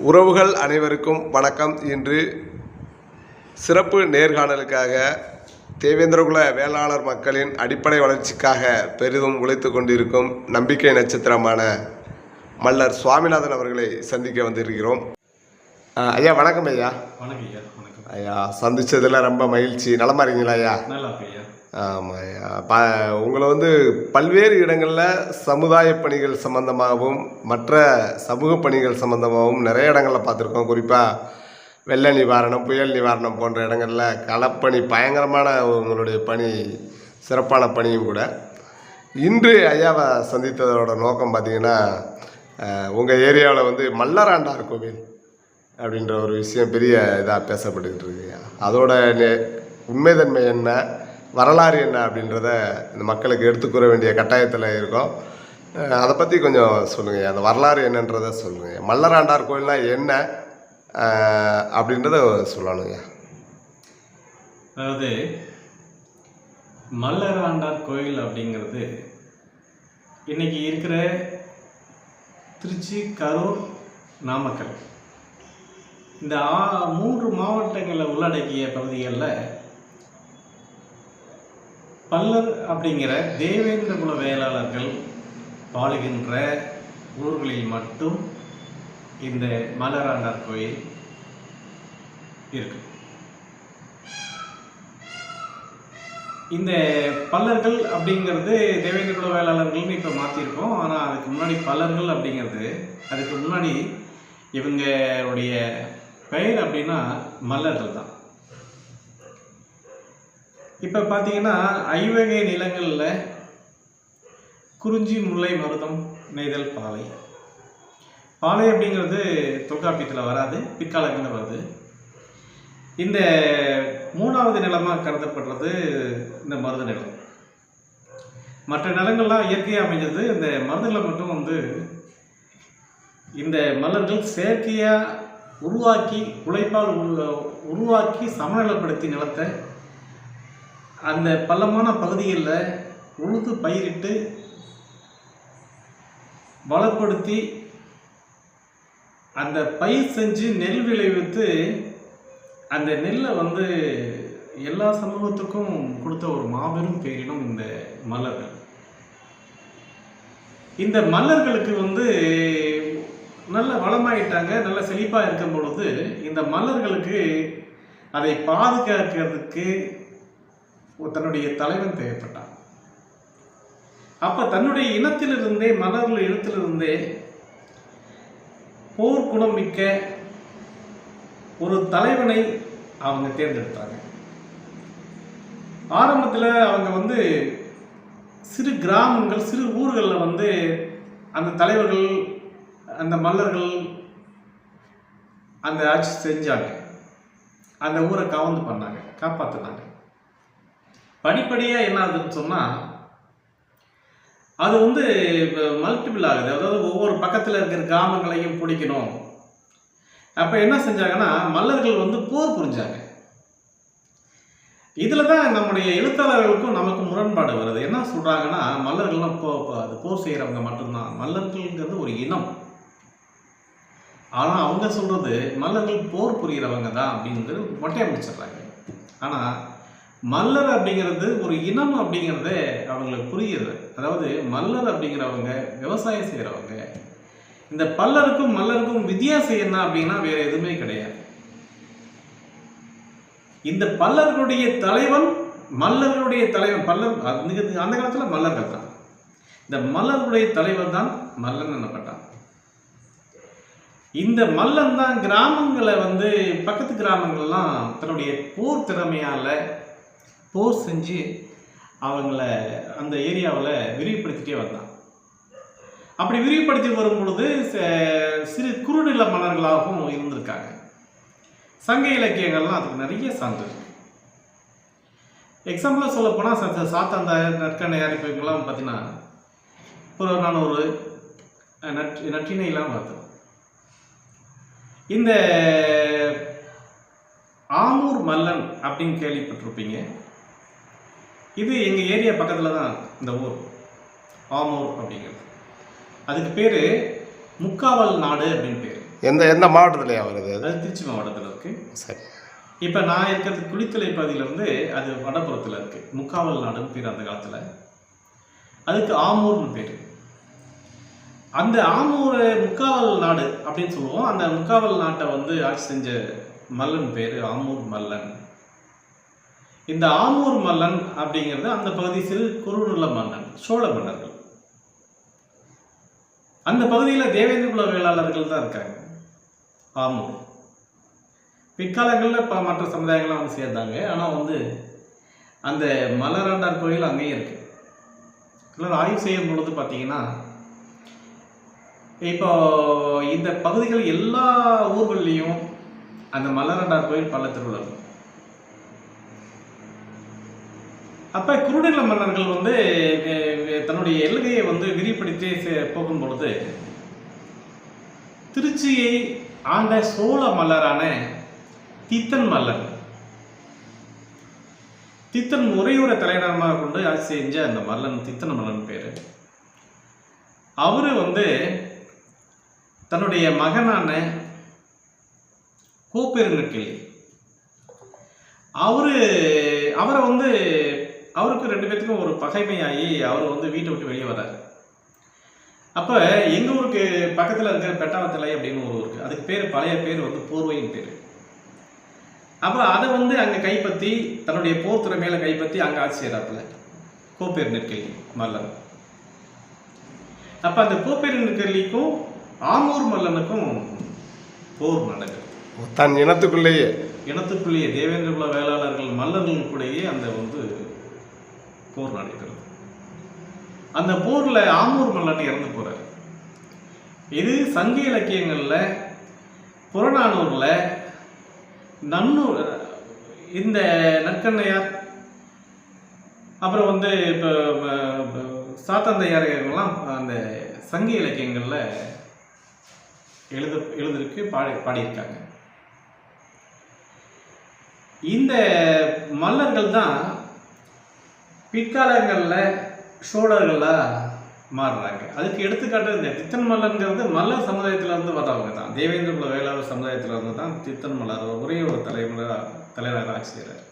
உறவுகள் அனைவருக்கும் வணக்கம். இன்று சிறப்பு நேர்காணலுக்காக தேவேந்திரகுல வேளாளர் மக்களின் அடிப்படை வளர்ச்சிக்காக பெரிதும் உழைத்து கொண்டிருக்கும் நம்பிக்கை நட்சத்திரமான மல்லர் சுவாமிநாதன் அவர்களை சந்திக்க வந்திருக்கிறோம். ஐயா வணக்கம் ஐயா. வணக்கம் ஐயா வணக்கம். ஐயா சந்திச்சதுல ரொம்ப மகிழ்ச்சி. நலமா இருக்கீங்களா ஐயா? நல்லா ஐயா. ப உங்களை வந்து பல்வேறு இடங்களில் சமுதாய பணிகள் சம்பந்தமாகவும் மற்ற சமூக பணிகள் சம்பந்தமாகவும் நிறைய இடங்களில் பார்த்துருக்கோம். குறிப்பாக வெள்ள நிவாரணம் புயல் நிவாரணம் போன்ற இடங்களில் களப்பணி பயங்கரமான உங்களுடைய பணி சிறப்பான பணியும் கூட. இன்று ஐயாவை சந்தித்ததோட நோக்கம் பார்த்தீங்கன்னா உங்கள் ஏரியாவில் வந்து மல்லராண்டார் கோவில் அப்படின்ற ஒரு விஷயம் பெரிய இதாக பேசப்பட்டுக்கிட்டு இருக்கு. அதோட நெ- உண்மைத்தன்மை என்ன? வரலாறு என்ன அப்படின்றத இந்த மக்களுக்கு எடுத்துக்கூற வேண்டிய கட்டாயத்தில் இருக்கோம். அதை பற்றி கொஞ்சம் சொல்லுங்கள் அந்த வரலாறு என்னன்றதை சொல்லுங்கள் மல்லராண்டார் கோயில்னால் என்ன? அப்படின்றத சொல்லணுங்க. அதாவது மல்லராண்டார் கோயில் அப்படிங்கிறது இன்னைக்கு இருக்கிற திருச்சி கரூர் நாமக்கல். இந்த ஆ மூன்று மாவட்டங்களை உள்ளடக்கிய பகுதிகளில் பல்லர் அப்படிங்கிற தேவேந்திர குல வேளாளர்கள் வாழுகின்ற ஊர்களில் மட்டும் இந்த மலராண்டார் கோயில் இருக்கு. இந்த பல்லர்கள் அப்படிங்கிறது தேவேந்திர குல வேளாளர்கள்னு இப்போ மாற்றிருக்கோம் ஆனால் அதுக்கு முன்னாடி பல்லர்கள் அப்படிங்கிறது அதுக்கு முன்னாடி இவங்களுடைய பெயர் அப்படின்னா மல்லர்கள் தான். இப்போ பார்த்தீங்கன்னா ஐவகை நிலங்களில் குறிஞ்சி முல்லை மருதம் நெய்தல் பாலை. பாலை அப்படிங்கிறது தொல்காப்பியத்தில் வராது பிற்காலங்களில் வருது. இந்த மூணாவது நிலமாக கருதப்படுறது இந்த மருத நிலம். மற்ற நிலங்கள்லாம் இயற்கையாக அமைஞ்சது இந்த மருத நிலம் மட்டும் வந்து இந்த மலர்கள் செயற்கையாக உருவாக்கி உழைப்பால் உருவாக்கி சமநிலைப்படுத்தி நிலத்தை அந்த பள்ளமான பகுதிகளில் உழுது பயிரிட்டு வளப்படுத்தி அந்த பயிர் செஞ்சு நெல் விளைவித்து அந்த நெல்லை வந்து எல்லா சமூகத்துக்கும் கொடுத்த ஒரு மாபெரும் பேரினம் இந்த மலர்கள். இந்த மலர்களுக்கு வந்து நல்ல வளமாயிட்டாங்க நல்ல செழிப்பாக இருக்கும் பொழுது இந்த மலர்களுக்கு அதை பாதுகாக்கிறதுக்கு தன்னுடைய தலைவன் தேவைப்பட்டான். அப்ப தன்னுடைய இனத்திலிருந்தே மலர்கள் இனத்திலிருந்தே போர் குணம் மிக்க ஒரு தலைவனை அவங்க தேர்ந்தெடுத்தாங்க. ஆரம்பத்தில் அவங்க வந்து சிறு கிராமங்கள் சிறு ஊர்களில் வந்து அந்த தலைவர்கள் அந்த மல்லர்கள் அந்த ஆட்சி செஞ்சாங்க. அந்த ஊரை கவர்ந்து பண்ணாங்க காப்பாற்றினாங்க படிப்படியாக என்ன ஆகுதுன்னு சொன்னால் அது வந்து மல்டிபிள் ஆகுது. அதாவது ஒவ்வொரு பக்கத்தில் இருக்கிற கிராமங்களையும் பிடிக்கணும். அப்போ என்ன செஞ்சாங்கன்னா மல்லர்கள் வந்து போர் புரிஞ்சாங்க. இதில் தான் நம்முடைய எழுத்தாளர்களுக்கும் நமக்கு முரண்பாடு வருது. என்ன சொல்கிறாங்கன்னா மல்லர்கள்லாம் போ அது போர் செய்கிறவங்க மட்டும்தான். மல்லர்கள்ங்கிறது ஒரு இனம். ஆனால் அவங்க சொல்கிறது மல்லர்கள் போர் புரிகிறவங்க தான் அப்படிங்கிறது மொட்டையை முடிச்சிடுறாங்க. ஆனால் மல்லர் அப்படிங்கிறது ஒரு இனம் அப்படிங்கிறத அவங்களுக்கு புரியுது. அதாவது மல்லர் அப்படிங்கிறவங்க விவசாயம் செய்கிறவங்க இந்த பல்லருக்கும் மல்லருக்கும் வித்தியாசம் என்ன அப்படின்னா வேற எதுவுமே கிடையாது. இந்த பல்லர்களுடைய தலைவன் மல்லர்களுடைய தலைவன். பல்லர் அந்த அந்த காலத்தில் மல்லர்கள் தான். இந்த மல்லர்களுடைய தலைவன் தான் மல்லன் என்னப்பட்டான். இந்த மல்லன் தான் கிராமங்களை வந்து பக்கத்து கிராமங்கள்லாம் தன்னுடைய போர் திறமையால் போர் செஞ்சு அவங்கள அந்த ஏரியாவில் விரிவுபடுத்திட்டே வந்தான். அப்படி விரிவுபடுத்தி வரும் பொழுது ச- சிறு குறுநில மன்னர்களாகவும் இருந்திருக்காங்க. சங்க இலக்கியங்கள்லாம் அதுக்கு நிறைய சான்று எக்ஸாம்பிளாக சொல்ல போனால் சாத்தாந்த நற்கண்ணை அறிவிப்புகள்லாம் பார்த்தீங்கன்னா இப்போ நான் ஒரு நட் நற்றினையெல்லாம் பார்த்தேன் இந்த ஆமூர் மல்லன் அப்படின்னு கேள்விப்பட்டிருப்பீங்க. இது எங்கள் ஏரியா பக்கத்தில் தான் இந்த ஊர். ஆமூர் அப்படிங்கிறது. அதுக்கு பேர் முக்காவல் நாடு அப்படின்னு பேர். எந்த எந்த மாவட்டத்துலையா வருது அது திருச்சி மாவட்டத்தில் இருக்கு. சரி. இப்போ நான் இருக்கிறது குளித்தலை பகுதியில இருந்து அது வடபுறத்தில் இருக்கு. முக்காவல் நாடுன்னு பேர் அந்த காலத்தில். அதுக்கு ஆமூர்னு பேர். அந்த ஆமூர் முக்காவல் நாடு அப்படின்னு சொல்லுவோம். அந்த முக்காவல் நாட்டை வந்து ஆட்சி செஞ்ச மல்லன் பேர் ஆமூர் மல்லன். இந்த ஆமூர் மல்லன் அப்படிங்கிறது அந்த பகுதி சிறு குறுநுள்ள மன்னன் சோழ மன்னர்கள். அந்த பகுதியில் தேவேந்திர குல வேளாளர்கள் தான் இருக்காங்க. ஆமூர். பிற்காலங்களில் இப்போ மற்ற சமுதாயங்கள்லாம் வந்து சேர்ந்தாங்க. ஆனால் வந்து அந்த மலராண்டார் கோயில் அங்கேயும் இருக்கு. எல்லாரும் ஆய்வு செய்யும் பொழுது பார்த்தீங்கன்னா இப்போ இந்த பகுதிகள் எல்லா ஊர்கள்லேயும் அந்த மலராண்டார் கோயில் பள்ளத்தில் திருவிழா அப்போ குறுநில மன்னர்கள் வந்து தன்னுடைய எல்லையை வந்து விரிப்படுத்தி செ- போகும் பொழுது திருச்சியை ஆண்ட சோழ மல்லரான தீத்தன் மல்லன் ஒரே ஒரு தலைநகரமாக கொண்டு ஆட்சி செஞ்ச அந்த மல்லன் தித்தன் மல்லன் பேர். அவர் வந்து தன்னுடைய மகனான கோப்பெருங்கக்கிளி அவரு அவரை வந்து அவருக்கு ரெண்டு பேத்துக்கும் ஒரு பகைமையாகி அவர் வந்து வீட்டை விட்டு வெளியே வர்றாரு. அப்போ எங்கள் ஊருக்கு பக்கத்தில் இருக்கிற பெட்டாவத்தலை அப்படின்னு ஒரு ஊர் இருக்குது அதுக்கு பேர் பழைய பேர் வந்து போர்வையின் பேர். அப்போ அதை வந்து அங்கே கைப்பற்றி தன்னுடைய போர் திறமையில கைப்பற்றி அங்கே ஆட்சி செய்கிறாப்புல கோப்பேர் நெற்கல்லி மல்லன். அப்போ அந்த கோப்பேர் நெற்கல்லிக்கும் ஆமூர் மல்லனுக்கும் போர் நடக்குது. தன் இனத்துக்குள்ளேயே. இனத்துக்குள்ளேயே தேவேந்திர குல வேளாளர்கள் மல்லர்களுக்குள்ளேயே அந்த வந்து போர் நடைபெறுது அந்த போர்ல ஆமூர் மல்லன் இறந்து போறாரு. இது சங்க இலக்கியங்கள்ல புறநானூர்ல நன்னூர் இந்த நற்கண்ணையார் அப்புறம் வந்து இப்போ சாத்தந்தையார் இவங்கெல்லாம் அந்த சங்க இலக்கியங்கள்ல எழுத எழுதிருக்கு பாடி பாடியிருக்காங்க. இந்த மல்லர்கள் தான் பிற்காலங்களில் சோழர்களாக மாறுறாங்க. அதுக்கு எடுத்துக்காட்டு இந்த தித்தன் மலருங்கிறது மல்லர் சமுதாயத்திலேருந்து வர்றவங்க தான். தேவேந்திர குல வேளாளர் சமுதாயத்திலேருந்து தான் தித்தன் மலர் ஒரே ஒரு தலைமுறை தலைவராக ஆட்சி செய்கிறார்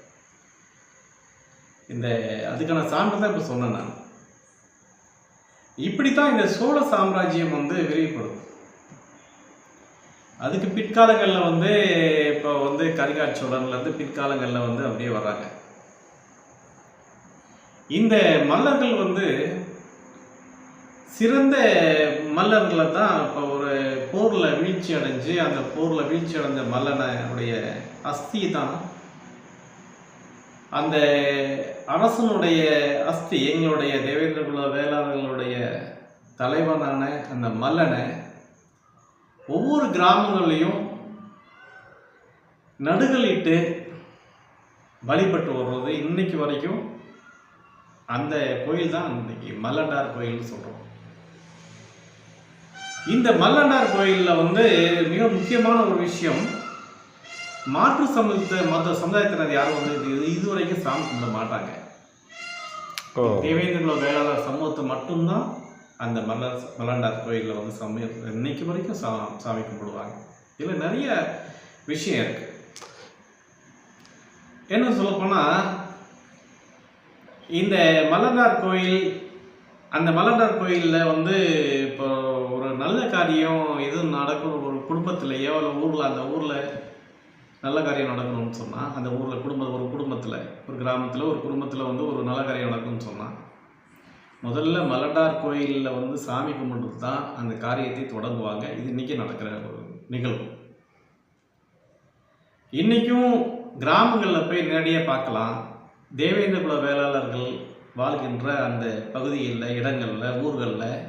இந்த அதுக்கான சான்று தான் இப்போ சொன்னேன் நான். இப்படி தான் இந்த சோழ சாம்ராஜ்யம் வந்து விரிவுபடும் அதுக்கு பிற்காலங்களில் வந்து இப்போ வந்து கரிகால் சோழன்லேருந்து பிற்காலங்களில் வந்து அப்படியே வர்றாங்க. இந்த மல்லர்கள் வந்து சிறந்த மல்லர்களை தான் இப்போ ஒரு போரில் வீழ்ச்சி அடைஞ்சு அந்த போரில் வீழ்ச்சி அடைஞ்ச மல்லனுடைய அஸ்தி தான். அந்த அரசனுடைய அஸ்தி எங்களுடைய தேவேந்திர குல வேளாளர்களுடைய தலைவனான அந்த மல்லனை ஒவ்வொரு கிராமங்கள்லையும் நடுகளிட்டு வழிபட்டு வர்றது இன்னைக்கு வரைக்கும் அந்த கோயில் தான் இன்னைக்கு மல்லண்டார் கோயில்னு சொல்கிறோம் இந்த மல்லண்டார் கோயிலில் வந்து மிக முக்கியமான ஒரு விஷயம் மாற்று சமூகத்தை மற்ற சமுதாயத்தினர் யாரும் வந்து இது இதுவரைக்கும் சாமி கும்பிட மாட்டாங்க. ஓ. தேவேந்திர குல வேளாளர் சமூகத்தை மட்டும்தான் அந்த மலர் மலண்டார் கோயிலில் வந்து சாமி இன்னைக்கு வரைக்கும் சா சாமி கும்பிடுவாங்க. இதில் நிறைய விஷயம் இருக்கு. என்ன சொல்லப்போனால் இந்த மலர்னார் கோயில் அந்த மலர்னார் கோயிலில் வந்து இப்போ ஒரு நல்ல காரியம் எதுவும் நடக்கும்? ஒரு குடும்பத்திலேயோ இல்லை ஊரில் அந்த ஊரில் நல்ல காரியம் நடக்கணும்னு சொன்னால் அந்த ஊரில் குடும்ப ஒரு குடும்பத்தில் ஒரு கிராமத்தில் ஒரு குடும்பத்தில் வந்து ஒரு நல்ல காரியம் நடக்கும்னு சொன்னால் முதல்ல மலண்டார் கோயிலில் வந்து சாமி கும்பிட்டு தான் அந்த காரியத்தை தொடங்குவாங்க. இது இன்றைக்கி நடக்கிற ஒரு நிகழ்வு. இன்றைக்கும் கிராமங்களில் போய் நேரடியாக பார்க்கலாம். தேவேந்திர குல வேளாளர்கள் வாழ்கின்ற அந்த பகுதியில் இடங்களில் ஊர்களில்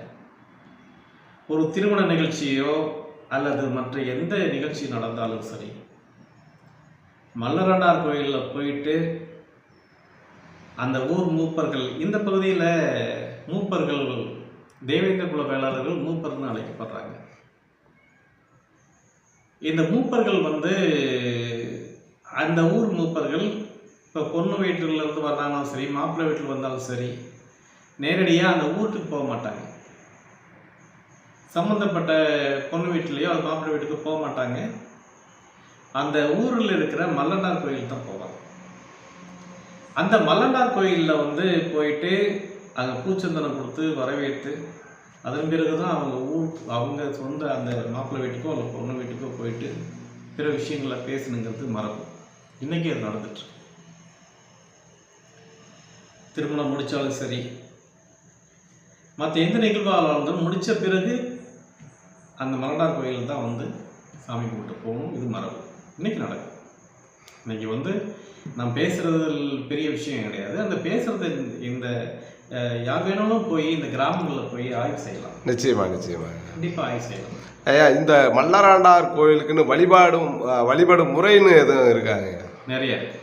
ஒரு திருமண நிகழ்ச்சியோ அல்லது மற்ற எந்த நிகழ்ச்சி நடந்தாலும் சரி மல்லரண்டார் கோயிலில் போயிட்டு அந்த ஊர் மூப்பர்கள் இந்த பகுதியில் மூப்பர்கள் தேவேந்திர குல வேளாளர்கள் மூப்பர்னு அழைக்கப்படுறாங்க. இந்த மூப்பர்கள் வந்து அந்த ஊர் மூப்பர்கள் இப்போ பொண்ணு வீட்டில இருந்து சரி மாப்பிள்ளை வீட்டில் வந்தாலும் சரி நேரடியாக அந்த ஊருக்கு போக மாட்டாங்க. சம்மந்தப்பட்ட பொண்ணு வீட்டிலையோ அது மாப்பிள்ளை வீட்டுக்கு போக மாட்டாங்க. அந்த ஊரில் இருக்கிற மல்லனார் கோயில் தான் போவாங்க. அந்த மல்லனார் கோயிலில் வந்து போயிட்டு அங்கே பூச்சந்தனம் கொடுத்து வரவேற்று அதன் பிறகு தான் அவங்க ஊர் அவங்க சொந்த அந்த மாப்பிள்ளை வீட்டுக்கோ அல்ல பொண்ணு வீட்டுக்கோ போயிட்டு பிற விஷயங்களை பேசணுங்கிறது மரபு. இன்றைக்கி அது நடந்துட்டுருக்கு திருமணம் முடித்தாலும் சரி. மற்ற எந்த நிகழ்வாக இருந்தாலும் முடித்த பிறகு அந்த மலடார் கோயில் தான் வந்து சாமி கும்பிட்டு போகணும். இது மரபு. இன்னைக்கு நடக்கும். இன்னைக்கு வந்து நான் பேசுறது பெரிய விஷயம் கிடையாது. அந்த பேசுறது இந்த யார் வேணாலும் போய் இந்த கிராமங்களில் போய் ஆய்வு செய்யலாம். நிச்சயமா நிச்சயமா. கண்டிப்பாக ஆய்வு செய்யலாம். ஐயா இந்த மல்லராண்டார் கோயிலுக்குன்னு வழிபாடும் அஹ், வழிபடும் முறைன்னு எதுவும் இருக்காங்க நிறைய இருக்கு.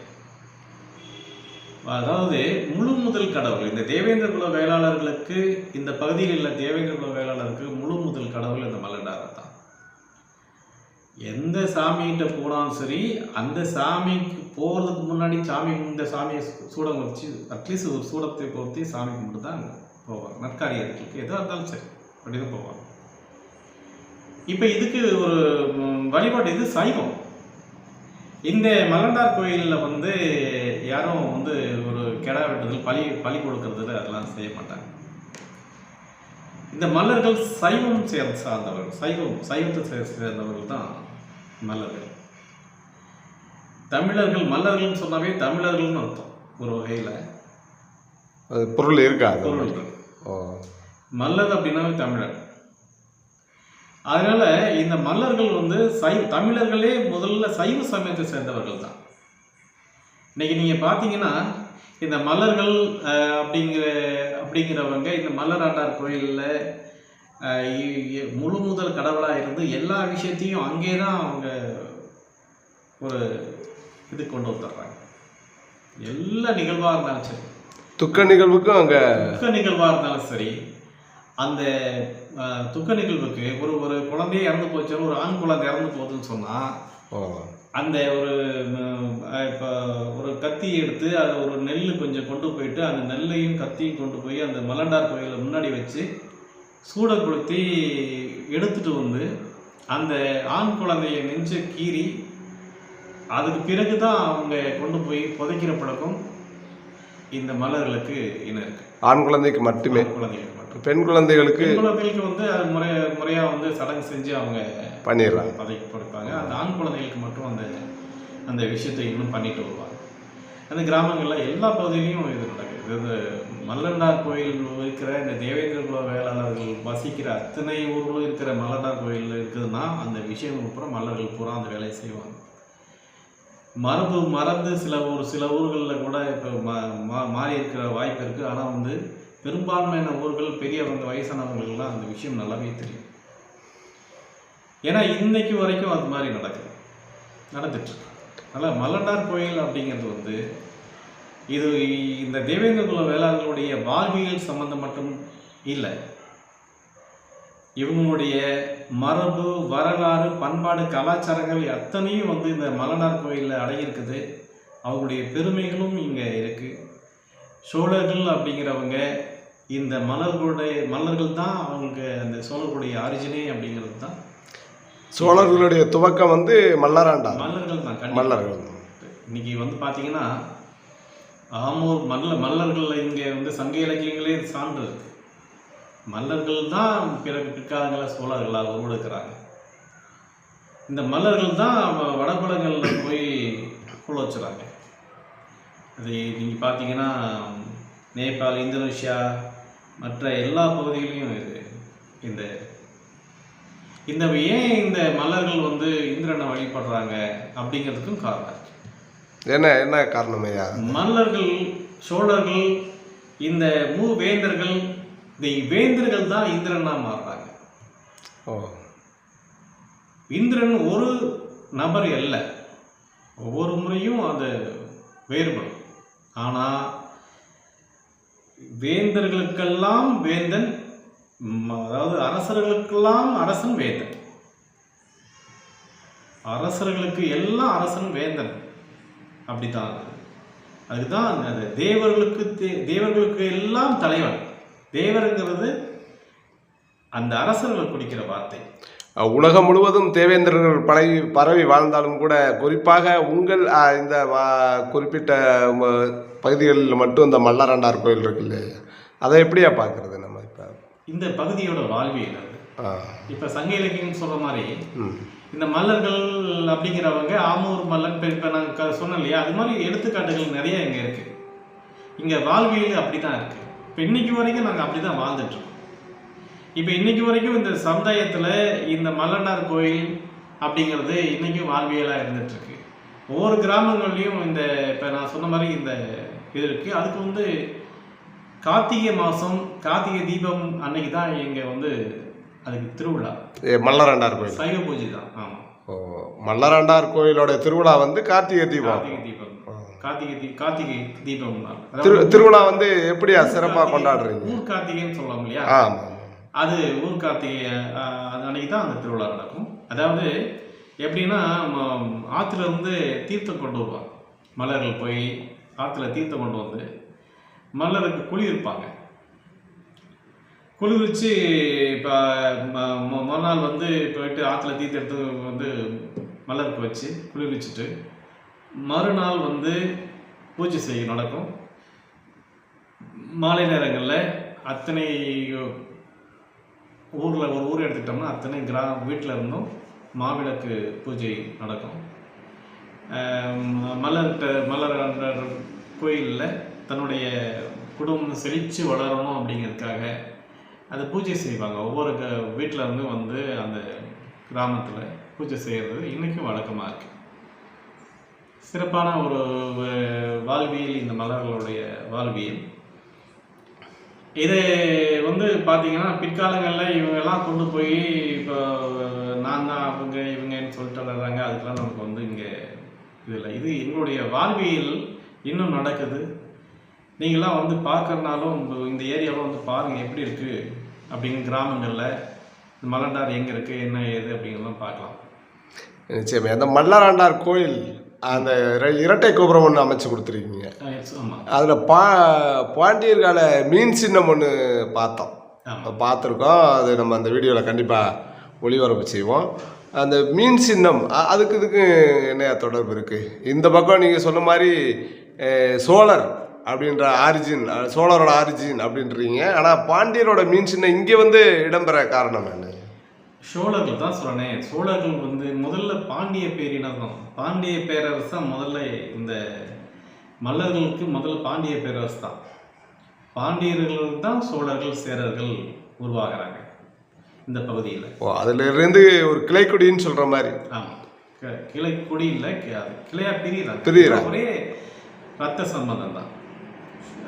அதாவது முழு முதல் கடவுள் இந்த தேவேந்திர குல வேளாளர்களுக்கு இந்த பகுதியில் உள்ள தேவேந்திர குல வேளாளருக்கு முழு முதல் கடவுள் இந்த மல்லண்டாரர் தான். எந்த சாமிகிட்ட போனாலும் சரி அந்த சாமிக்கு போகிறதுக்கு முன்னாடி சாமி இந்த சாமியை சூடம் வச்சு அட்லீஸ்ட் ஒரு சூடத்தை பொறுத்தி சாமி கும்பிட்டு தான் போவாங்க. நற்காரியர்களுக்கு எதாக இருந்தாலும் சரி அப்படி தான் போவாங்க. இப்போ இதுக்கு ஒரு வழிபாடு இது சைவம். இந்த மலண்டார் கோயிலில் வந்து யாரும் வந்து ஒரு கெடா வெட்டுதல் பலி பலி கொடுக்கறதுல அதெல்லாம் செய்ய மாட்டாங்க. இந்த மல்லர்கள் சைவம் சேர் சார்ந்தவர்கள் சைவம் சைவத்தை சேர்ந்தவர்கள் தான் மல்லர்கள் தமிழர்கள் மல்லர்கள்னு சொன்னாவே தமிழர்கள்னு அர்த்தம் ஒரு வகையில். பொருள் இருக்கா பொருள் மல்லர் அப்படின்னாவே தமிழர். அதனால இந்த மல்லர்கள் வந்து சைவ தமிழர்களே முதல்ல சைவ சமயத்தை சேர்ந்தவர்கள் தான். இன்னைக்கு நீங்க பார்த்தீங்கன்னா இந்த மல்லர்கள் அப்படிங்கிற அப்படிங்கிறவங்க இந்த மல்லராண்டார் கோயிலில் முழு முதல் கடவுளாக இருந்து எல்லா விஷயத்தையும் அங்கே தான் அவங்க ஒரு இது கொண்டு வந்துடுறாங்க. எல்லா நிகழ்வாக இருந்தாலும் சரி. துக்க நிகழ்வுக்கும் அங்க துக்க நிகழ்வாக இருந்தாலும் சரி அந்த துக்க நிகழ்வுக்கு ஒரு ஒரு குழந்தையே இறந்து போச்சுன்னு ஒரு ஆண் குழந்தை இறந்து போகுதுன்னு சொன்னால் அந்த ஒரு இப்போ ஒரு கத்தி எடுத்து அதை ஒரு நெல் கொஞ்சம் கொண்டு போயிட்டு அந்த நெல்லையும் கத்தியும் கொண்டு போய் அந்த மலண்டார் கோயிலை முன்னாடி வச்சு சூட கொளுத்தி எடுத்துட்டு வந்து அந்த ஆண் குழந்தைய நெஞ்ச கீறி அதுக்கு பிறகு தான் அவங்க கொண்டு போய் புதைக்கிற பழக்கம் இந்த மலர்களுக்கு இனம் இருக்கு ஆண் குழந்தைக்கு மட்டுமே? மட்டும் பெண் குழந்தைகளுக்கு குழந்தைகளுக்கு வந்து முறை முறையாக வந்து சடங்கு செஞ்சு அவங்க பண்ணிடுறாங்க. பதவிக்கு கொடுப்பாங்க. அந்த ஆண் குழந்தைகளுக்கு மட்டும் அந்த அந்த விஷயத்தை இன்னும் பண்ணிட்டு வருவாங்க. அந்த கிராமங்களில் எல்லா பகுதியிலையும் இது நடக்குது. இது மல்லண்டார் கோயில் இருக்கிற இந்த தேவேந்திர குல வேளாளர்கள் வசிக்கிற அத்தனை ஊர்களும் இருக்கிற மல்லண்டார் கோயில் இருக்குதுன்னா அந்த விஷயங்கள் பூரா மல்லர்கள் பூரா அந்த வேலையை செய்வாங்க. மரபு மறந்து சில ஊர் சில ஊர்களில் கூட இப்போ மா- மாறி இருக்கிற வாய்ப்பு இருக்குது ஆனால் வந்து பெரும்பான்மையான ஊர்கள் பெரியவங்க வயசானவங்களுக்குலாம் அந்த விஷயம் நல்லாவே தெரியும். ஏன்னா இன்னைக்கு வரைக்கும் அது மாதிரி நடக்குது. நடந்துட்டுருக்கு அதனால் மலண்டார் கோயில் அப்படிங்கிறது வந்து இது இந்த தேவேந்திர குல வேளாளர்களுடைய வாழ்வியல் சம்மந்தம் மட்டும் இல்லை. இவங்களுடைய மரபு வரலாறு பண்பாடு கலாச்சாரங்கள் அத்தனையும் வந்து இந்த மலனார் கோயிலில் அடங்கியிருக்குது. அவங்களுடைய பெருமைகளும் இங்கே இருக்குது சோழர்கள் அப்படிங்கிறவங்க இந்த மலர்களுடைய மல்லர்கள் தான் அவங்களுக்கு அந்த சோழர்களுடைய ஆரிஜினே அப்படிங்கிறது தான் சோழர்களுடைய துவக்கம் வந்து மல்லராண்டா மல்லர்கள் தான். மல்லர்கள் இன்னைக்கு வந்து பார்த்தீங்கன்னா ஆமூர் மல்ல மல்லர்கள் இங்கே வந்து சங்க இலக்கியங்களே சான்று. இருக்கு மல்லர்கள் தான் பிறகு பிற்காலங்களில் சோழர்களாக உருவெடுக்கிறாங்க. இந்த மல்லர்கள் தான் வ- வடபுலங்களில் போய் குழ வச்சுறாங்க. அது நீங்கள் பார்த்தீங்கன்னா நேபாள் இந்தோனேஷியா மற்ற எல்லா பகுதிகளையும் இது. இந்த இந்த ஏன் இந்த மல்லர்கள் வந்து இந்திரனை வழிபடுறாங்க அப்படிங்கிறதுக்கும் காரணம். என்ன என்ன காரணம் ஐயா? மல்லர்கள் சோழர்கள் இந்த மூவேந்தர்கள் இந்த வேந்தர்கள் தான் இந்திரனா மாறுறாங்க. ஓ. இந்திரன் ஒரு நபர் அல்ல. ஒவ்வொரு முறையும் அது வேறுபடும். ஆனால் வேந்தர்களுக்கெல்லாம் வேந்தன் அதாவது அரசர்களுக்கெல்லாம் அரசன் வேந்தன். அரசர்களுக்கு எல்லாம் அரசன் வேந்தன். அப்படித்தான். அதுதான் அந்த தேவர்களுக்கு தே- தேவர்களுக்கு எல்லாம் தலைவன். தேவருங்கிறது அந்த அரசர்கள் குடிக்கிற வார்த்தை. உலகம் முழுவதும் தேவேந்திரர்கள் பரவி பரவி வாழ்ந்தாலும் கூட குறிப்பாக உங்கள் இந்த வா- குறிப்பிட்ட பகுதிகளில் மட்டும் இந்த மல்லாரண்டார் கோயில் இருக்கு இல்லையா அதை எப்படியா பார்க்கறது நம்ம இப்போ? இந்த பகுதியோட வாழ்வியல் அது. இப்ப சங்க இலக்கியம் சொல்ற மாதிரி இந்த மல்லர்கள் அப்படிங்கிறவங்க ஆமூர் மல்லன் இப்ப க- சொன்னேன் இல்லையா? அது மாதிரி எடுத்துக்காட்டுகள் நிறைய இங்க இருக்கு. இங்க வாழ்வியல் அப்படிதான் இருக்கு. இப்ப இன்னைக்கு வரைக்கும் நாங்க அப்படிதான் வாழ்ந்துட்டு இருக்கோம். இப்ப இன்னைக்கு வரைக்கும் இந்த சமுதாயத்துல இந்த மல்லனார் கோயில் அப்படிங்கிறது இன்னைக்கும் வாழ்வியலா இருந்துட்டு இருக்கு. ஒவ்வொரு கிராமங்கள்லயும் இந்த இப்ப நான் சொன்ன மாதிரி இந்த இது இருக்கு. அதுக்கு வந்து கார்த்திகை மாசம் கார்த்திகை தீபம் அன்னைக்கு தான் இங்க வந்து அதுக்கு திருவிழா. மல்லாரண்டார் கோயில். சைவ பூஜை தான். ஆமா. ஓ மல்லாரண்டார் கோயிலோட திருவிழா வந்து கார்த்திகை தீபம். கார்த்திகை தீபம். கார்த்திகை தீ கார்த்திகை தீபம் தான். திருவிழா வந்து எப்படியா சிறப்பாக கொண்டாடுறீங்க? ஊர் கார்த்திகைன்னு சொல்லுவாங்க இல்லையா? ஆமாம் அது ஊர் கார்த்திகை அது அன்னைக்கு தான் அந்த திருவிழா நடக்கும். அதாவது எப்படின்னா ஆத்துல இருந்து தீர்த்தம் கொண்டு வருவாங்க. மலர்கள் போய் ஆற்றுல தீர்த்தம் கொண்டு வந்து மலருக்கு குளிர்ப்பாங்க குளிர்விச்சு இப்போ மறுநாள் வந்து போயிட்டு ஆற்றுல தீர்த்தம் எடுத்து வந்து மல்லருக்கு வச்சு குளிர்விச்சுட்டு மறுநாள் வந்து பூஜை செய்ய நடக்கும். மாலை நேரங்களில் அத்தனை ஊரில் ஒரு ஊர் எடுத்துக்கிட்டோம்னா அத்தனை கிரா வீட்டில் இருந்தும் மாவிளக்கு பூஜை நடக்கும். மலர்கிட்ட மலர் அந்த கோயிலில் தன்னுடைய குடும்பம் செழித்து வளரணும் அப்படிங்கிறதுக்காக அதை பூஜை செய்வாங்க. ஒவ்வொரு க வீட்டிலருந்து வந்து அந்த கிராமத்தில் பூஜை செய்கிறது இன்றைக்கும் வழக்கமாக இருக்குது சிறப்பான ஒரு வாழ்வியல் இந்த மலர்களுடைய வாழ்வியல். இது வந்து பார்த்தீங்கன்னா பிற்காலங்களில் இவங்கெல்லாம் கொண்டு போய் இப்போ நான் தான் அவங்க இவங்கன்னு சொல்லிட்டு வர்றாங்க அதுக்கெல்லாம் நமக்கு வந்து இங்கே இது இல்லை இது எங்களுடைய வாழ்வியல் இன்னும் நடக்குது. நீங்களாம் வந்து பார்க்கறனாலும் இந்த- இந்த ஏரியாவில் வந்து பாருங்கள் எப்படி இருக்குது அப்படிங்கிற கிராமங்களில் மலண்டார் எங்கே இருக்குது என்ன ஏது அப்படிங்கிறதெல்லாம் பார்க்கலாம். நிச்சயமே. அந்த மல்லாராண்டார் கோயில் அந்த இர- இரட்டை கோபுரம் ஒன்று அமைச்சு கொடுத்துருக்கீங்க. அதில் பா பாண்டியர் கால மீன் சின்னம் ஒன்று பார்த்தோம். பார்த்துருக்கோம். அது நம்ம அந்த வீடியோவில் கண்டிப்பாக ஒளிபரப்பு செய்வோம். அந்த மீன் சின்னம் அதுக்கு இதுக்கு என்ன தொடர்பு இருக்குது இந்த பக்கம் நீங்கள் சொன்ன மாதிரி சோழர் அப்படின்ற ஆரிஜின் சோழரோட ஆரிஜின் அப்படின்றீங்க. ஆனால் பாண்டியரோட மீன் சின்னம் இங்கே வந்து இடம்பெற காரணம் என்ன? சோழர்கள் தான் சொல்கிறேன் சோழர்கள் வந்து முதல்ல பாண்டிய பேரினர் தான். பாண்டிய பேரரசு தான் முதல்ல இந்த மல்லர்களுக்கு முதல்ல பாண்டிய பேரரசு தான். பாண்டியர்களுக்கு தான் சோழர்கள் சேரர்கள் உருவாகிறாங்க. இந்த பகுதியில். ஓ அதிலிருந்து ஒரு கிளைக்குடின்னு சொல்கிற மாதிரி. ஆமாம் க- கிளை குடி இல்லை கி- அது கிளையா பிரியறாங்க பிரியறாங்க. ஒரே ரத்த சம்பந்தம் தான்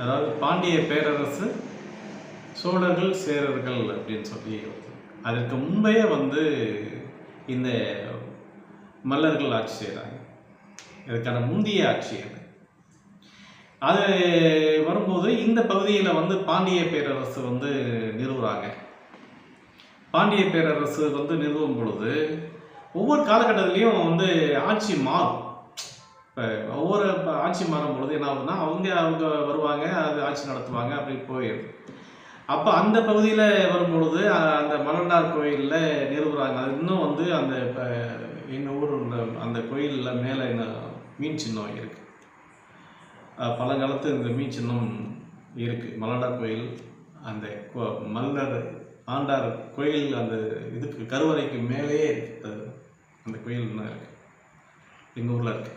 அதாவது பாண்டிய பேரரசு சோழர்கள் சேரர்கள் அப்படின்னு சொல்லி அதற்கு முன்பே வந்து இந்த மல்லர்கள் ஆட்சி செய்கிறாங்க இதுக்கான முந்தைய ஆட்சி அது. அது வரும்போது இந்த பகுதியில் வந்து பாண்டிய பேரரசு வந்து நிறுவுறாங்க. பாண்டிய பேரரசு வந்து நிறுவும் பொழுது ஒவ்வொரு காலகட்டத்திலையும் வந்து ஆட்சி மாறும். இப்போ ஒவ்வொரு ஆட்சி மாறும் பொழுது என்ன ஆகுதுன்னா அவங்க அவங்க வருவாங்க அது ஆட்சி நடத்துவாங்க அப்படி போயிடும். அப்போ அந்த பகுதியில் வரும்பொழுது அந்த மலண்டார் கோயிலில் நிறுவுறாங்க. அது இன்னும் வந்து அந்த எங்கள் ஊர் உள்ள அந்த கோயிலில் மேலே என்ன மீன் சின்னம் இருக்குது பழங்காலத்து இந்த மீன் சின்னம் இருக்குது மலண்டார் கோயில் அந்த கோ- மல்லர் ஆண்டார் கோயில் அந்த இதுக்கு கருவறைக்கு மேலேயே இருக்கு. அந்த கோயில் இருக்கு. எங்கள் ஊரில் இருக்கு.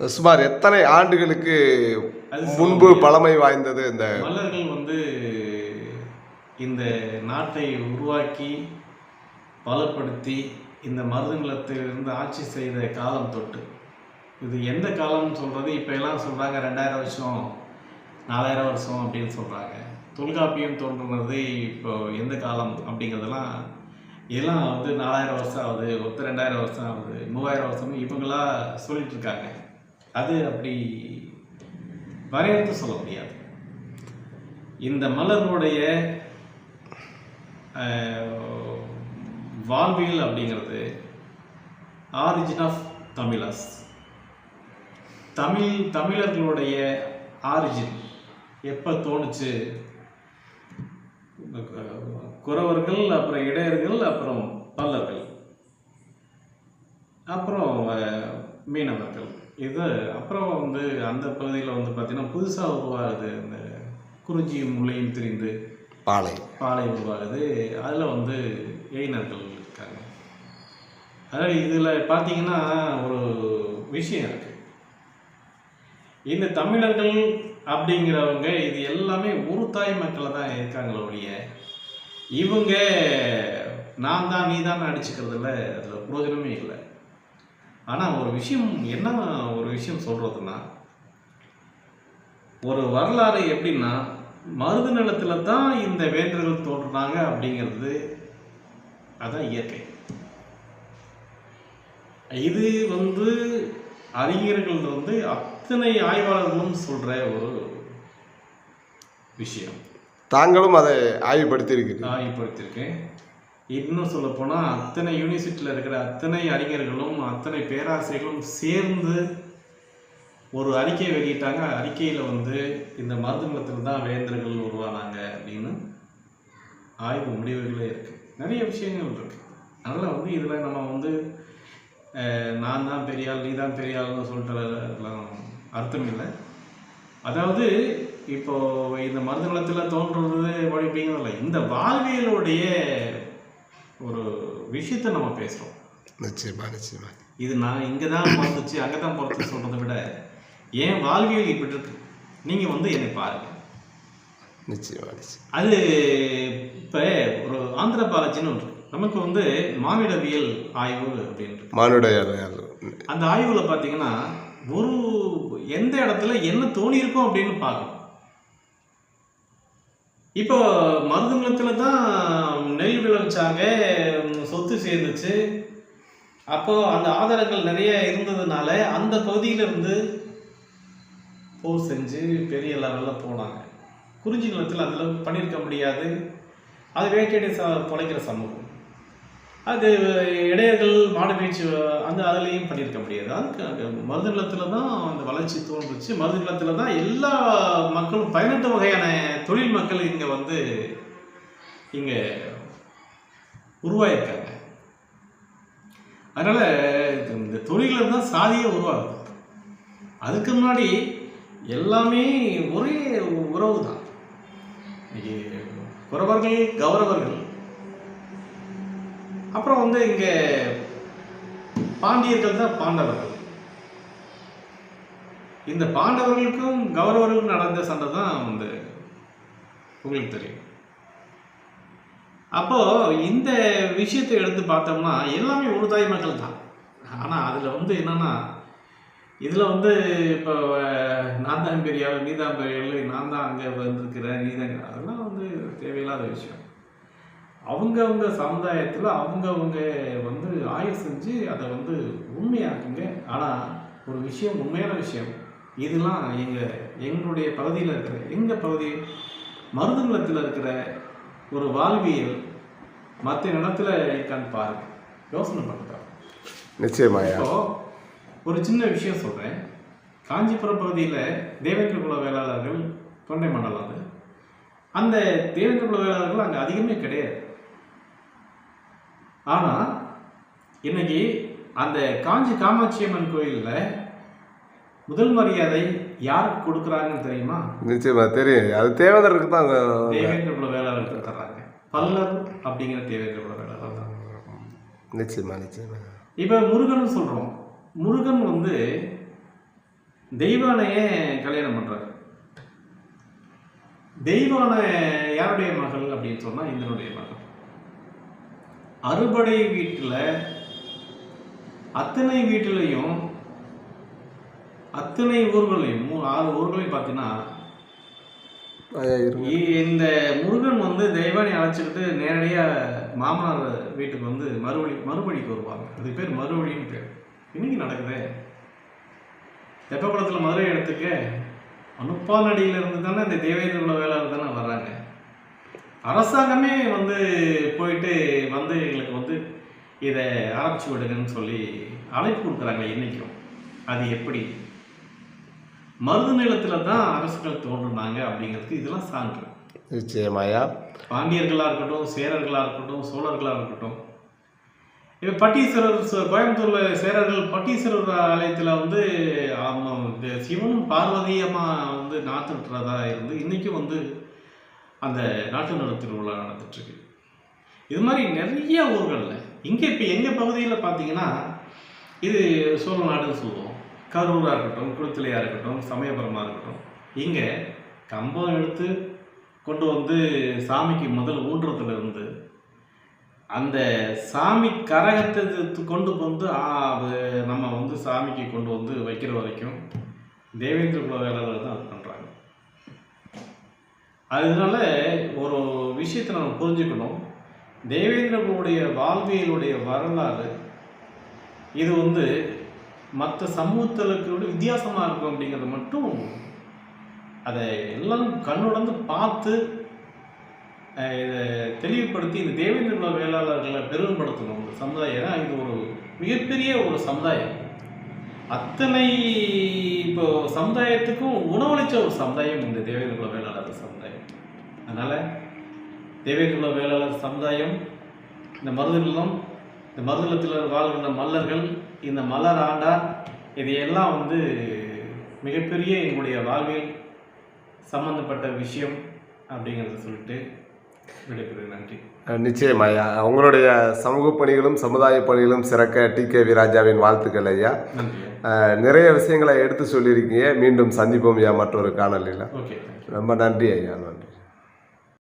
சுமார் எத்தனை ஆண்டுகளுக்கு அது முன்பு பழமை வாய்ந்தது இந்த மல்லர்கள் வந்து இந்த நாட்டை உருவாக்கி பலப்படுத்தி இந்த மருதங்குளத்திலிருந்து ஆட்சி செய்த காலம் தொட்டு. இது எந்த காலம்னு சொல்கிறது இப்போ எல்லாம் சொல்கிறாங்க ரெண்டாயிரம் வருஷம் நாலாயிரம் வருஷம் அப்படின்னு சொல்கிறாங்க தொல்காப்பியம் தோன்றுனது இப்போ எந்த காலம் அப்படிங்கிறதெல்லாம் எல்லாம் வந்து நாலாயிரம் வருஷம் ஆகுது ஒருத்தர் ரெண்டாயிரம் வருஷம் ஆகுது மூவாயிரம் வருஷம் இவங்களா சொல்லிட்டு இருக்காங்க. அது அப்படி வரையறுத்து சொல்ல முடியாது. இந்த மலர்களுடைய வாழ்வியல் அப்படிங்கிறது ஆரிஜின் ஆஃப் தமிழஸ் தமிழ் தமிழர்களுடைய ஆரிஜின் எப்போ தோணுச்சு? குறவர்கள் அப்புறம் இடையர்கள் அப்புறம் பல்லர்கள். அப்புறம் மீனவர்கள். இது அப்புறம் வந்து அந்த பகுதியில் வந்து பார்த்திங்கன்னா புதுசாக உருவாகுது இந்த குறிஞ்சியும் முல்லையும் திரிந்து பாலை. பாலை உருவாகுது. அதில் வந்து இளைஞர்கள் இருக்காங்க. அதாவது இதில் பார்த்தீங்கன்னா ஒரு விஷயம் இருக்கு. இந்த தமிழர்கள் அப்படிங்கிறவங்க இது எல்லாமே ஒரு தாய் மக்களை தான் இருக்காங்களே ஒழிய இவங்க நான் தான் நீ தான் அடிச்சுக்கிறதுல அதில் பிரயோஜனமே இல்லை. ஆனால் ஒரு விஷயம் என்ன ஒரு விஷயம் சொல்கிறதுனா ஒரு வரலாறு எப்படின்னா மருது நிலத்தில் தான் இந்த வேந்தர்கள் தோன்றுனாங்க அப்படிங்கிறது அதான் இயற்கை. இது வந்து அறிஞர்கள் வந்து அத்தனை ஆய்வாளர்களும் சொல்ற ஒரு விஷயம். தாங்களும் அதை ஆய்வுபடுத்தியிருக்கிறீர்கள். ஆய்வுபடுத்தியிருக்கேன். இன்னும் சொல்ல போனால் அத்தனை யூனிவர்சிட்டியில் இருக்கிற அத்தனை அறிஞர்களும் அத்தனை பேராசிரியர்களும் சேர்ந்து ஒரு அறிக்கை வெளியிட்டாங்க. அறிக்கையில் வந்து இந்த மருத்துவத்தில் தான் வேந்தர்கள் உருவானாங்க அப்படின்னு ஆய்வு முடிவுகளே இருக்கு. நிறைய விஷயங்கள் இருக்கு. அதனால் வந்து இதில் நம்ம வந்து நான் தான் பெரியாள் நீ தான் பெரியாள்னு சொல்லிட்டுலாம் அர்த்தம் இல்லை. அதாவது இப்போ இந்த மருத்துவத்தில் தோன்றுறது படிப்பீங்கல்ல இந்த வாழ்வியலுடைய ஒரு விஷயத்தை நம்ம பேசுகிறோம் நிச்சயமா நிச்சயமா. இது நான் இங்கே தான் பிறந்துச்சு அங்கே தான் பிறந்து சொல்கிறத விட ஏன் வாழ்வியல் இப்படி இருக்கு. நீங்கள் வந்து என்னை பாருங்க. நிச்சயமா அது இப்போ ஒரு ஆந்திரபாலஜின்னு ஒன்று. நமக்கு வந்து மானிடவியல் ஆய்வு அப்படின்ட்டு மானுட அந்த ஆய்வில் பார்த்தீங்கன்னா ஒரு எந்த இடத்துல என்ன தோணியிருக்கும் அப்படின்னு பார்க்கணும். இப்போ மருதநிலத்தில் தான் நெல் விளைவிச்சாங்க சொத்து சேர்ந்துச்சு. அப்போ அந்த ஆதாரங்கள் நிறைய இருந்ததுனால அந்த பகுதியிலிருந்து போர் செஞ்சு பெரிய லெவலில் போனாங்க. குறிஞ்சி நிலத்தில் அதில் பண்ணியிருக்க முடியாது. அது வேட்டையடி ச பொழைக்கிற சமூகம். அது இடையர்கள் மாடு மேய்ச்சி அந்த அதுலேயும் பண்ணியிருக்க முடியாது. அதுக்கு மருது நிலத்தில் தான் அந்த வளர்ச்சி தோன்றுச்சு. மருது நிலத்தில் தான் எல்லா மக்களும் பதினெட்டு வகையான தொழில் மக்கள் இங்கே வந்து இங்கே உருவாயிருக்காங்க. அதனால் இந்த தொழிலில் தான் சாதியே உருவாகுது. அதுக்கு முன்னாடி எல்லாமே ஒரே உறவு தான் இன்னைக்கு குறவர்கள் கௌரவர்கள் அப்புறம் வந்து இங்கே பாண்டியர்கள் தான் பாண்டவர்கள். இந்த பாண்டவர்களுக்கும் கௌரவர்களுக்கும் நடந்த சண்டை தான் வந்து உங்களுக்கு தெரியும். அப்போ இந்த விஷயத்தை எடுத்து பார்த்தோம்னா எல்லாமே ஒரு தாய் மக்கள் தான். ஆனால் அதில் வந்து என்னன்னா இதில் வந்து இப்போ நான் தான் பெரியாள் நீ தான் பெரியாள் நான் தான் அங்கே வந்திருக்கிறேன் நீ தான் அதெல்லாம் வந்து தேவையில்லாத விஷயம். அவங்கவுங்க சமுதாயத்தில் அவங்கவுங்க வந்து ஆய்வு செஞ்சு அதை வந்து உண்மையாக்குங்க. ஆனால் ஒரு விஷயம் உண்மையான விஷயம். இதெல்லாம் எங்கள் எங்களுடைய பகுதியில் இருக்கிற எங்கள் பகுதி மருதநிலத்தில் இருக்கிற ஒரு வாழ்வியல் மற்ற இடத்துல இருக்கான்னு பாருங்க. யோசனை பண்ணுறோம் நிச்சயமாயா இப்போ ஒரு சின்ன விஷயம் சொல்கிறேன் காஞ்சிபுரம் பகுதியில் தேவேந்திர குல வேளாளர்கள் தொண்டை மண்டலம் அது. அந்த தேவேந்திர குல வேளாளர்கள் அங்கே அதிகமே கிடையாது. ஆனால் இன்னைக்கு அந்த காஞ்சி காமாட்சி அம்மன் கோயிலில் முதல் மரியாதை யாருக்கு கொடுக்குறாங்கன்னு தெரியுமா? நிச்சயமா தெரியும். அது தேவதற்கு தான் தேவேந்திர குல வேளாளர்கள் தர்றாங்க. பல்லர் அப்படிங்கிற தேவேந்திர குல வேளாளர் தான். நிச்சயமா நிச்சயமா. இப்போ முருகன் சொல்கிறோம் முருகன் வந்து தெய்வானையே கல்யாணம் பண்ணுறாரு தெய்வான யாருடைய மகள் அப்படின்னு சொன்னால் இந்திரனுடைய மகள். அறுபடை வீட்டில் அத்தனை வீட்டிலையும் அத்தனை ஊர்களையும் ஆறு ஊர்களையும் பார்த்தீங்கன்னா இந்த முருகன் வந்து தெய்வானை அழைச்சிக்கிட்டு நேரடியாக மாமனார் வீட்டுக்கு வந்து மறுவழி மறுபடிக்கு வருவாங்க. அது பேர் மறுவழின்னு பேர். இன்னைக்கு நடக்குது? தெப்பக்குளத்தில் மதுரை இடத்துக்கு அனுப்பானடியில இருந்து தானே இந்த தேவேந்திர வேளாளர் தானே வர்றாங்க அரசாங்கமே வந்து போயிட்டு வந்து எங்களுக்கு வந்து இதை ஆரம்பிச்சு விடுங்கன்னு சொல்லி அழைப்பு கொடுக்குறாங்க இன்னைக்கும். அது எப்படி? மருது நிலத்தில் தான் அரசுகள் தோன்றுனாங்க அப்படிங்கிறதுக்கு இதெல்லாம் சான்று. நிச்சயமாயா பாண்டியர்களாக இருக்கட்டும் சேரர்களாக இருக்கட்டும் சோழர்களாக இருக்கட்டும். இப்போ பட்டீஸ்வரர் கோயம்புத்தூர்ல சேரர்கள் பட்டீஸ்வரர் ஆலயத்தில் வந்து சிவனும் பார்வதி அம்மா வந்து நாட்டு நட்டுறதா இருந்து இன்னைக்கும் வந்து அந்த நாட்டு நட திருவிழா நடந்துட்டுருக்கு. இது மாதிரி நிறைய ஊர்களில் இங்கே இப்போ எங்கள் பகுதியில் பார்த்தீங்கன்னா இது சோழ நாடுன்னு சொல்லுவோம். கரூராக இருக்கட்டும் குளத்திலையாக இருக்கட்டும் சமயபுரமாக இருக்கட்டும். இங்கே கம்பம் எடுத்து கொண்டு வந்து சாமிக்கு முதல் ஊன்றத்துலேருந்து அந்த சாமி கரகத்தை கொண்டு வந்து அது நம்ம வந்து சாமிக்கு கொண்டு வந்து வைக்கிற வரைக்கும் தேவேந்திர குல தான் அதனால ஒரு விஷயத்தை நம்ம புரிஞ்சுக்கணும். தேவேந்திரனுடைய வாழ்வியலுடைய வரலாறு இது வந்து மற்ற சமூகத்திற்கு விட வித்தியாசமாக இருக்கும் அப்படிங்கிறது மட்டும் அதை எல்லாரும் கண்ணுடந்து பார்த்து இதை தெளிவுபடுத்தி இந்த தேவேந்திர குல வேளாளர்களை பெருமைப்படுத்தணும் இந்த சமுதாயம். ஏன்னா இது ஒரு மிகப்பெரிய ஒரு சமுதாயம். அத்தனை இப்போ சமுதாயத்துக்கும் உணவளித்த ஒரு சமுதாயம் இந்த தேவேந்திர குல வேளாளர் சமுதாயம். அதனால தேவேந்திர குல வேளாளர் சமுதாயம் இந்த மருதநிலம் இந்த மருதநிலத்தில் வாழ்கின்ற மல்லர்கள் இந்த மலர் ஆண்டார் இதையெல்லாம் வந்து மிகப்பெரிய எங்களுடைய வாழ்வில் சம்பந்தப்பட்ட விஷயம் அப்படிங்கிறத சொல்லிட்டு விடைபெறுகிறேன். நன்றி. நிச்சயமாயா உங்களுடைய சமூக பணிகளும் சமுதாய பணிகளும் சிறக்க டி கே ராஜாவின் வாழ்த்துக்கள் ஐயா. நிறைய விஷயங்களை எடுத்து சொல்லியிருக்கீங்க. மீண்டும் சந்திப்போம் ஐயா மற்றொரு காணொலியில் ரொம்ப நன்றி ஐயா. நன்றி.